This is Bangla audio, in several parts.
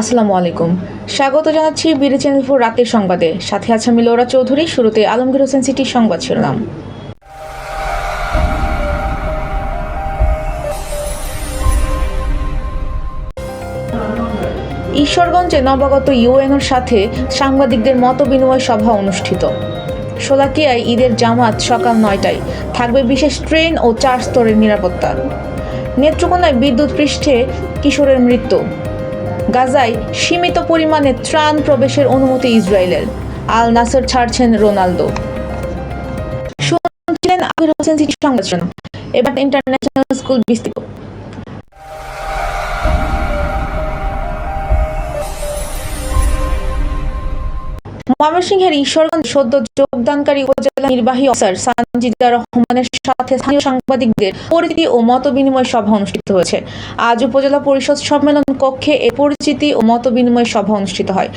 আসসালামু আলাইকুম। স্বাগত জানাচ্ছি বিডি চ্যানেল ফোর রাতের সংবাদে। সাথে আছে আমি লৌরা চৌধুরী, শুরুতে আলমগীর হোসেন সিটির সংবাদ শিরোনাম। ঈশ্বরগঞ্জে নবাগত ইউএনওর সাথে সাংবাদিকদের মত বিনিময় সভা অনুষ্ঠিত। শোলাকিয়ায় ঈদের জামাত সকাল নয়টায়। থাকবে বিশেষ ট্রেন ও চার স্তরের নিরাপত্তা। নেত্রকোনায় বিদ্যুৎ পৃষ্ঠে কিশোরের মৃত্যু। গাজায় সীমিত পরিমাণে ত্রাণ প্রবেশের অনুমতি ইসরায়েলের। আল নাসর ছাড়ছেন রোনালদো। শুনছিলেন আবির হোসেন সিটি সংবাদ এবার ইন্টারন্যাশনাল স্কুল বিস্তৃত। ময়মনসিংহের ঈশ্বরগঞ্জ সদ্য যোগদানকারী উপজেলা নির্বাহী অফিসার সানজিদা রহমানের সাথে স্থানীয় সাংবাদিকদের পরিচিতি ও মত বিনিময় সভা অনুষ্ঠিত হয়েছে। আজ উপজেলা পরিষদ সম্মেলন কক্ষে এ পরিচিতি ও মত বিনিময় সভা অনুষ্ঠিত হয়।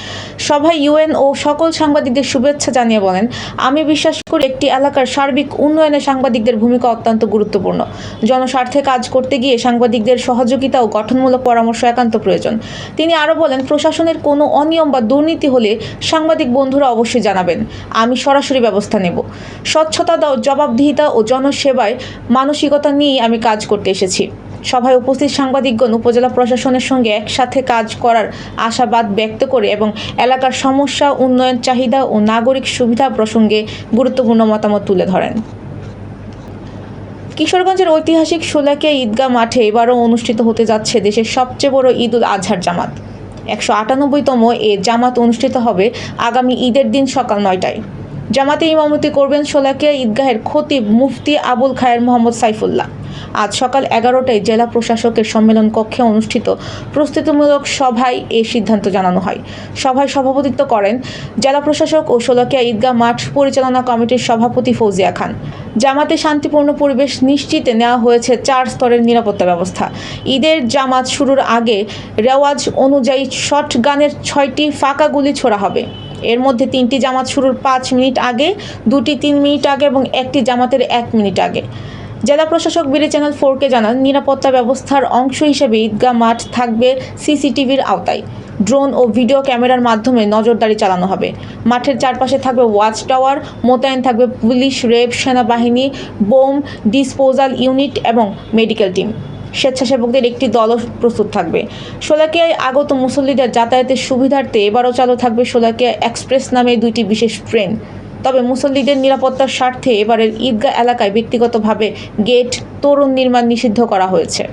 সভায় ইউএন ও সকল সাংবাদিকদের শুভেচ্ছা জানিয়ে বলেন, আমি বিশ্বাস করি একটি এলাকার সার্বিক উন্নয়নে সাংবাদিকদের ভূমিকা অত্যন্ত গুরুত্বপূর্ণ। জনস্বার্থে কাজ করতে গিয়ে সাংবাদিকদের সহযোগিতা ও গঠনমূলক পরামর্শ একান্ত প্রয়োজন। তিনি আরও বলেন, প্রশাসনের কোনো অনিয়ম বা দুর্নীতি হলে সাংবাদিক বন্ধুরা অবশ্যই জানাবেন। আমি সরাসরি ব্যবস্থা নেব। স্বচ্ছতা জবাবদিহিতা ও জনসেবায় মানসিকতা নিয়েই আমি কাজ করতে এসেছি। সভায় উপস্থিত সাংবাদিকগণ, উপজেলা প্রশাসনের সঙ্গে একসাথে কাজ করার আশাবাদ ব্যক্ত করে এবং এলাকার সমস্যা, উন্নয়ন, চাহিদা ও নাগরিক সুবিধা প্রসঙ্গে গুরুত্বপূর্ণ মতামত তুলে ধরেন। কিশোরগঞ্জের ঐতিহাসিক শোলাকিয়া ঈদগাহ মাঠে এবারও অনুষ্ঠিত হতে যাচ্ছে দেশের সবচেয়ে বড় ঈদ উল আজহার জামাত। একশো আটানব্বইতম এ জামাত অনুষ্ঠিত হবে আগামী ঈদের দিন সকাল নয়টায়। জামাতে ইমামতি করবেন শোলাকিয়া ঈদগাহের খতিব মুফতি আবুল খায়ের মোহাম্মদ সাইফুল্লাহ। আজ সকাল এগারোটায় জেলা প্রশাসকের সম্মেলন কক্ষে অনুষ্ঠিত প্রস্তুতিমূলক সভায় এ সিদ্ধান্ত জানানো হয়। সভায় সভাপতিত্ব করেন জেলা প্রশাসক ও শোলাকিয়া ঈদগাহ মাঠ পরিচালনা কমিটির সভাপতি ফৌজিয়া খান। জামাতে শান্তিপূর্ণ পরিবেশ নিশ্চিতে নেওয়া হয়েছে চার স্তরের নিরাপত্তা ব্যবস্থা। ঈদের জামাত শুরুর আগে রেওয়াজ অনুযায়ী শট গানের ছয়টি ফাঁকা গুলি ছোড়া হবে। এর মধ্যে তিনটি জামাত শুরুর পাঁচ মিনিট আগে, দুটি তিন মিনিট আগে এবং একটি জামাতের এক মিনিট আগে। জেলা প্রশাসক বিডি চ্যানেল ফোরকে জানান, নিরাপত্তা ব্যবস্থার অংশ হিসেবে ঈদগাহ মাঠ থাকবে সিসিটিভির আওতায়। ড্রোন ও ভিডিও ক্যামেরার মাধ্যমে নজরদারি চালানো হবে। মাঠের চারপাশে থাকবে ওয়াচ টাওয়ার, মোতায়েন থাকবে পুলিশ রেব সেনাবাহিনী, বোম, ডিসপোজাল ইউনিট এবং মেডিকেল টিম। স্বেচ্ছাসেবকদের একটি দলও প্রস্তুত থাকবে। শোলাকিয়ায় আগত মুসল্লিদের যাতায়াতের সুবিধার্থে এবারও চালু থাকবে শোলাকিয়া এক্সপ্রেস নামে দুইটি বিশেষ ট্রেন। তবে মুসল্লিদের নিরাপত্তার স্বার্থে এবারের ঈদগাহ এলাকায় ব্যক্তিগতভাবে গেট, তরুণ নির্মাণ নিষিদ্ধ করা হয়েছে।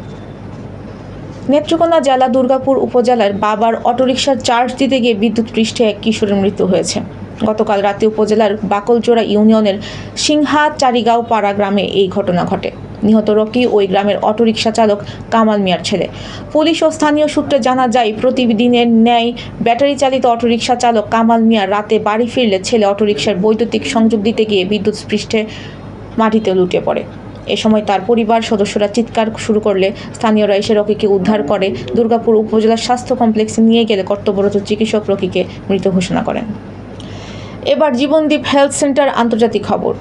নেত্রকোনা জেলা দুর্গাপুর উপজেলার বাবার অটোরিকশার চার্জ দিতে গিয়ে বিদ্যুৎ পৃষ্ঠে এক কিশোরের মৃত্যু হয়েছে। গতকাল রাতে উপজেলার বাকলজোড়া ইউনিয়নের সিংহা চারিগাঁও পাড়া গ্রামে এই ঘটনা ঘটে। নিহত রকি ওই গ্রামের অটোরিকশা চালক কামাল মিয়ার ছেলে। পুলিশ ও স্থানীয় সূত্রে জানা যায়, প্রতিদিনের ন্যায় ব্যাটারি চালিত অটোরিকশা চালক কামাল মিয়া রাতে বাড়ি ফিরলে ছেলে অটোরিকশার বৈদ্যুতিক সংযোগ দিতে গিয়ে বিদ্যুৎ পৃষ্ঠে মাটিতে লুটিয়ে পড়ে। এ সময় তার পরিবার সদস্যরা চিৎকার শুরু করলে স্থানীয়রা এসে রকিকে উদ্ধার করে দুর্গাপুর উপজেলার স্বাস্থ্য কমপ্লেক্সে নিয়ে গেলে কর্তব্যরত চিকিৎসক রকিকে মৃত ঘোষণা করেন। এবার জীবনদীপ হেলথ সেন্টার আন্তর্জাতিক খবর।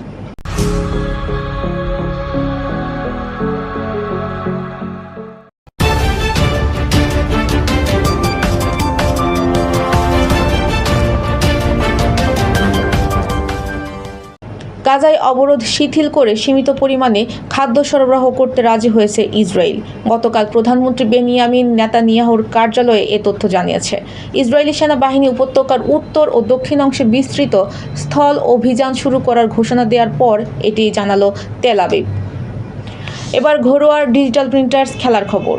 গাজায় অবরোধ শিথিল করে সীমিত পরিমাণে খাদ্য সরবরাহ করতে রাজি হয়েছে ইসরায়েল। গতকাল প্রধানমন্ত্রী বেনিয়ামিন নেতানিয়াহুর কার্যালয়ে এ তথ্য জানিয়েছে। ইসরায়েলি সেনাবাহিনী উপত্যকার উত্তর ও দক্ষিণ অংশে বিস্তৃত স্থল অভিযান শুরু করার ঘোষণা দেওয়ার পর এটি জানালো তেল আবিব। এবার ঘরোয়ার ডিজিটাল প্রিন্টার্স খেলার খবর।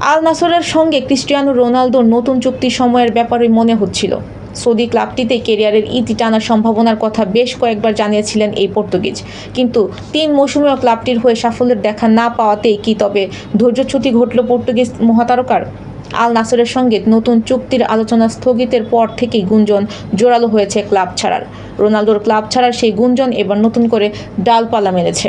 আল নাসরের সঙ্গে ক্রিস্টিয়ানো রোনালদোর নতুন চুক্তি সময়ের ব্যাপারে মনে হচ্ছিল। সৌদি ক্লাবটিতে কেরিয়ারের ইতি টানার সম্ভাবনার কথা বেশ কয়েকবার জানিয়েছিলেন এই পর্তুগিজ। কিন্তু তিন মৌসুমেও ক্লাবটির হয়ে সাফল্যের দেখা না পাওয়াতেই কি তবে ধৈর্যচ্যুতি ঘটল পর্তুগিজ মহাতারকার? আল নাসরের সঙ্গে নতুন চুক্তির আলোচনা স্থগিতের পর থেকেই গুঞ্জন জোরালো হয়েছে ক্লাব ছাড়ার। রোনালদোর ক্লাব ছাড়ার সেই গুঞ্জন এবার নতুন করে ডালপালা মেরেছে